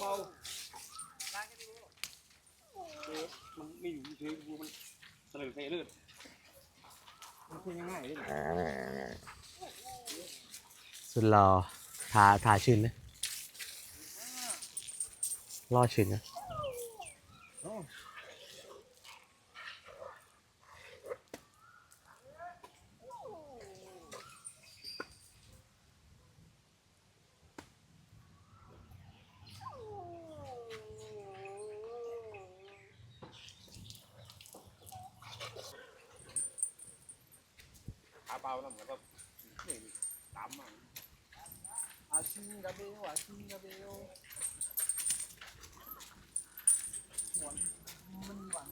เบาเมันไม่อยู่เฉยๆดูมันเสลือเสลือดมันคุยง่ายๆเลยนะสุดรอทาทาชื่นนะรอชื่นนะ โอ้ ปล่านั่นแล้วก็นี่ตามมาอาชิงกาเบลอาชิงกาเบลหวนมันหวัง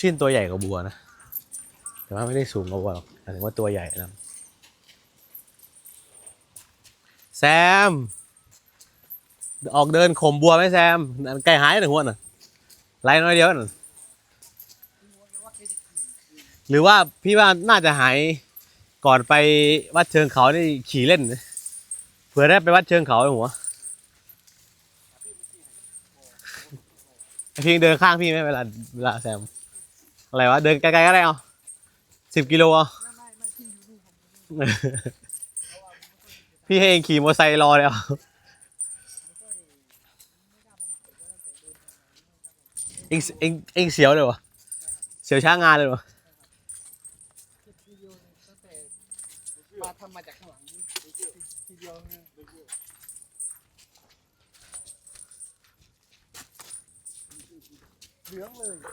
ชื่นตัวใหญ่กว่าบัวนะ แต่ว่าไม่ได้สูงกว่าบัวหรอกหมายถึงว่าตัวใหญ่นะ แซม ออกเดินข่มบัวไหมแซม ไก่หายหนึ่งหัวน่ะไล่น้อยเดียวน่ะหรือว่าพี่ว่าน่าจะหายก่อนไปวัดเชิงเขานี่ขี่เล่นเผื่อได้ไปวัดเชิงเขาไอ้หัวพี่เดินข้างพี่ไหมเวลาเวลาแซม อะไรวะ เดินไกลๆก็ได้เอาสิบกิโลเอาพี่ให้เองขี่มอเตอร์ไซค์รอเลยเอาเองเองเองเสียวเลยวะเสียวช้างงานเลยวะทีเดียวตั้งแต่มาทำมาจากข้างหลังนี่ทีเดียวเนี่ยเหลืองเลยบัว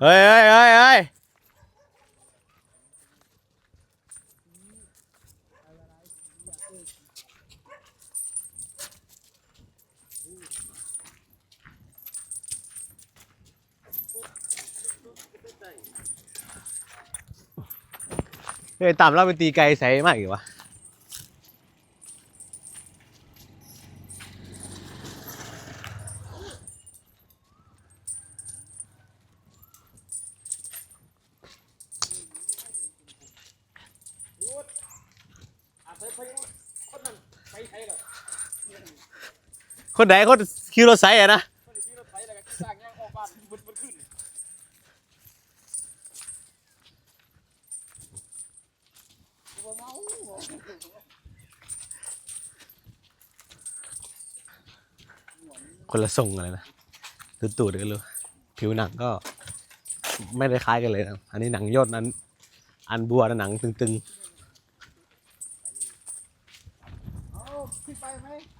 เฮ้ยเฮ้ยเฮ้ยเฮ้ยเฮ้ยต่ำแล้วไปตีไกลใส่มากอีกวะ อาไปไปคนนั้นไปไทยเหรอ คนไหนคนคิวรถไซค์อะนะคนที่รถไฟแล้วก็สร้างออกบ้านบุญบุญขึ้นบ่เมาคนละทรงกันเลยนะดูตูดกันเลยผิวหนังก็ ไม่ได้คล้ายกันเลยนะอันนี้หนังย่นอันอันบัวนะหนังตึงเ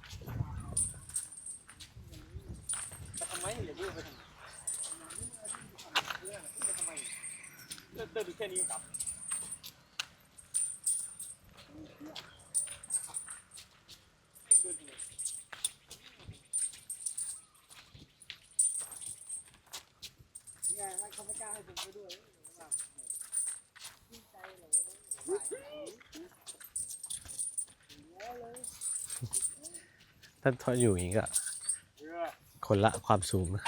เดินเดินดูแค่นี้ก็กลับเดินไมนี่ไงมันเขาไม่กล้าให้ผมไปด้วยใจเหรอถ้าทออยู่อย่างนี้ก็เรือ คนละความสูงนะ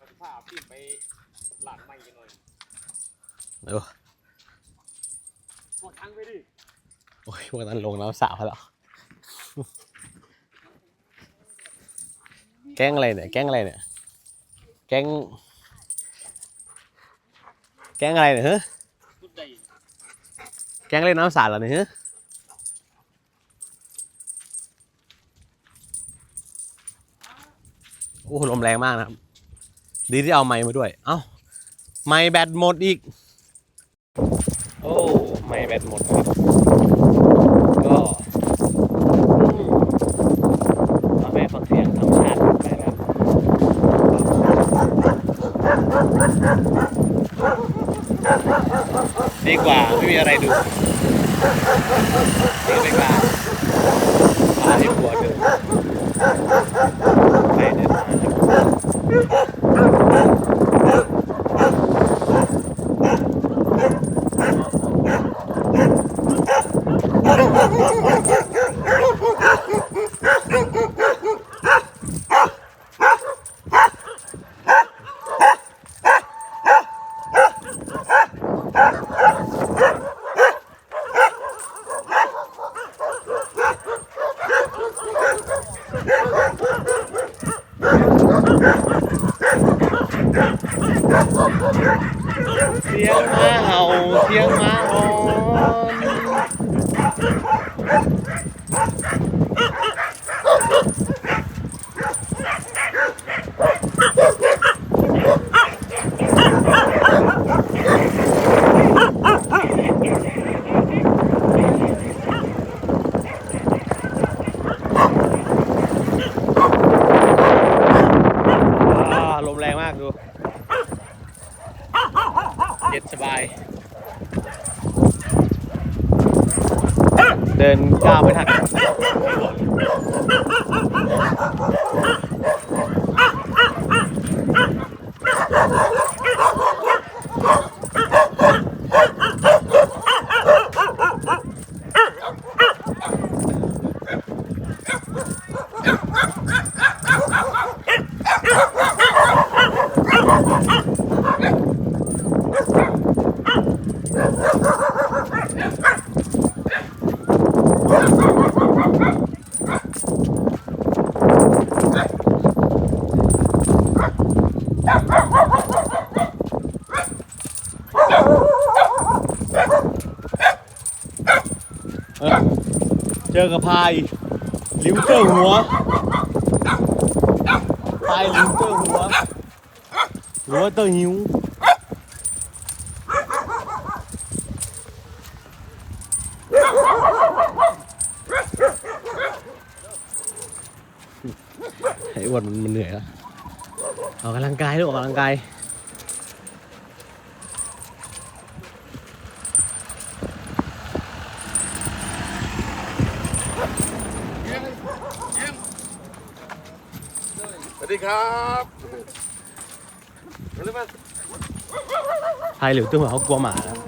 มันพาพี่ไปหลานใหม่กันหน่อย เออหมดทางไปดิโอ้ยพวกนั้นลงน้ำสาวแล้วแก๊งอะไรเนี่ยแก๊งอะไรเนี่ยแก๊งแก๊งอะไรเนี่ยเฮ้ยสุดใดแก๊งเล่นน้ำสาดเหรอเนี่ยเฮ้ยโอ้ลมแรงมากนะครับ ดีที่เอาไม้มาด้วย เอ้า ไม้แบตหมดอีก โอ้ไม่แบตหมดครับก็เอแม่ฟังเสียงธรรมชาติไปครับดีกว่าไม่มีอะไรดูดีไปกว่ามาที่หัวเดินไปเดินมา สียงม้าเห่าเสียงม้าหอนอ่าลมแรงมากดู เย็นสบาย เดินก้าวไม่ทัน เจอกับพายลิวเตอร์หัวพายลิวเตอร์หัวหัวเตอร์หิวไอ้วันมันเหนื่อยแล้วออกกำลังกายลูกออกกำลังกาย วัสดีครับมาเลยมาพายหลิวเตอร์หัวเขากลัวหมาครับ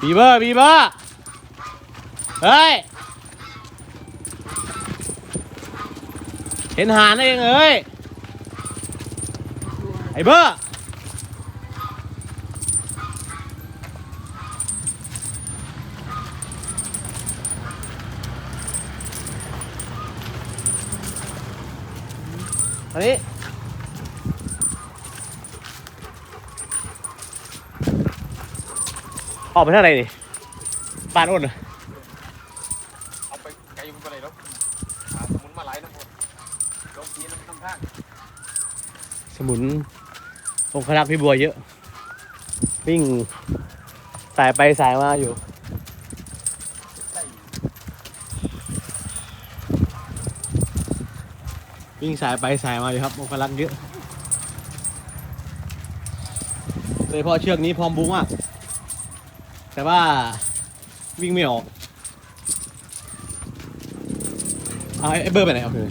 บีเบอร์บีเบอร์เฮ้ย เห็นหานเองเอ้ยไอ้เบอร์ อันนี้ ออกไปทางไหนนี่ปานอ้นเหรอเอาไปไกลมันไปไหนแล้วหาสมุนมาหลายน้ำคนลงทีน้ำน้ำข้างสมุนองครักษ์พี่บัวเยอะ วิ่งสายไปสายมาอยู่ วิ่งสายไปสายมาอยู่ครับองคลักเยอะโดยเฉพาะเชือกนี้พร้อมบุ้งอะแต่ว่าวิ่งไม่ออกเอาไอ้เบอร์ไปไหนเอาคืน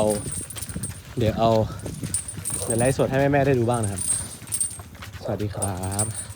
เอาเดี๋ยวเอาเดี๋ยวไลฟ์สดให้แม่ๆได้ดูบ้างนะครับ สวัสดีครับ